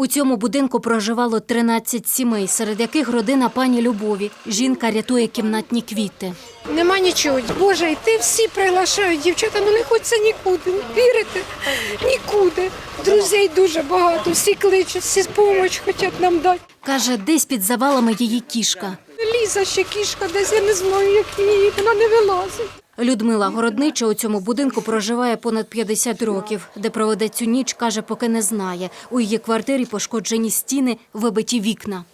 У цьому будинку проживало 13 сімей, серед яких родина пані Любові. Жінка рятує кімнатні квіти. Нема нічого. Боже, і ти всі приглашають, дівчата, ну не хочеться нікуди. Вірите? Нікуди. Друзей дуже багато, всі кличуть, всі допомогу хочуть нам дати. Каже, десь під завалами її кішка. Ліза ще кішка, десь я не знаю, як її, вона не вилазить. Людмила Городнича у цьому будинку проживає понад 50 років. Де проведе цю ніч, каже, поки не знає. У її квартирі пошкоджені стіни, вибиті вікна.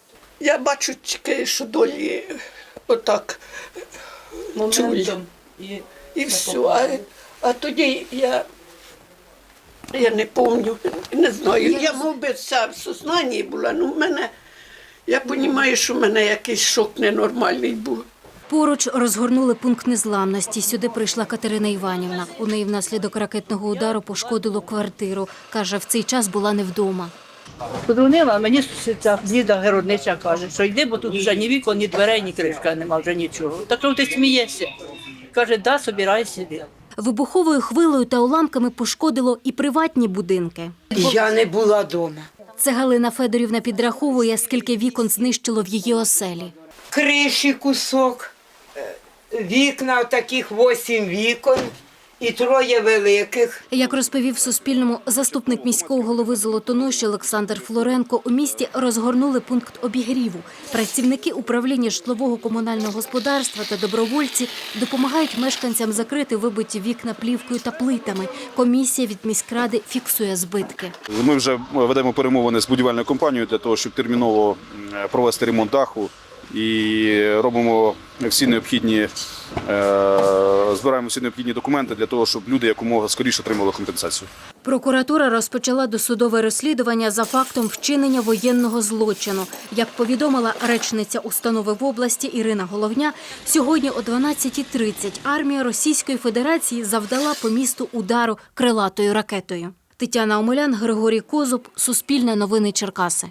Я бачу тільки, що долі отак чулі. І І все. А, а тоді я, я не пам'ятаю, не знаю. Я, мов би, вся в сознанні була, ну в мене, я розумію, що в мене якийсь шок ненормальний був. Поруч розгорнули пункт незламності. Сюди прийшла Катерина Іванівна. У неї внаслідок ракетного удару пошкодило квартиру. Каже, в цей час була не вдома. подзвонила, а мені ця діда городниця каже, що йди, бо тут вже ні вікон, ні дверей, ні кришка нема, вже нічого. Так що ти смієшся. Каже, да, собирай сюди. Вибуховою хвилею та уламками пошкодило і приватні будинки. Я не була вдома. Це Галина Федорівна підраховує, скільки вікон знищило в її оселі. Криші кусок, е, вікна таких восім вікон і троє великих. Як розповів Суспільному заступник міського голови Золотоноші Олександр Флоренко, у місті розгорнули пункт обігріву. Працівники управління житлового комунального господарства та добровольці допомагають мешканцям закрити вибиті вікна плівкою та плитами. Комісія від міськради фіксує збитки. Ми вже ведемо перемовини з будівельною компанією для того, щоб терміново провести ремонт даху і робимо всі необхідні, е, збираємо всі необхідні документи для того, щоб люди якомога скоріше отримали компенсацію. Прокуратура розпочала досудове розслідування за фактом вчинення воєнного злочину. Як повідомила речниця установи в області Ірина Головня, сьогодні о 12.30 армія Російської Федерації завдала по місту удару крилатою ракетою. Тетяна Омелян, Григорій Козуб, Суспільне новини Черкаси.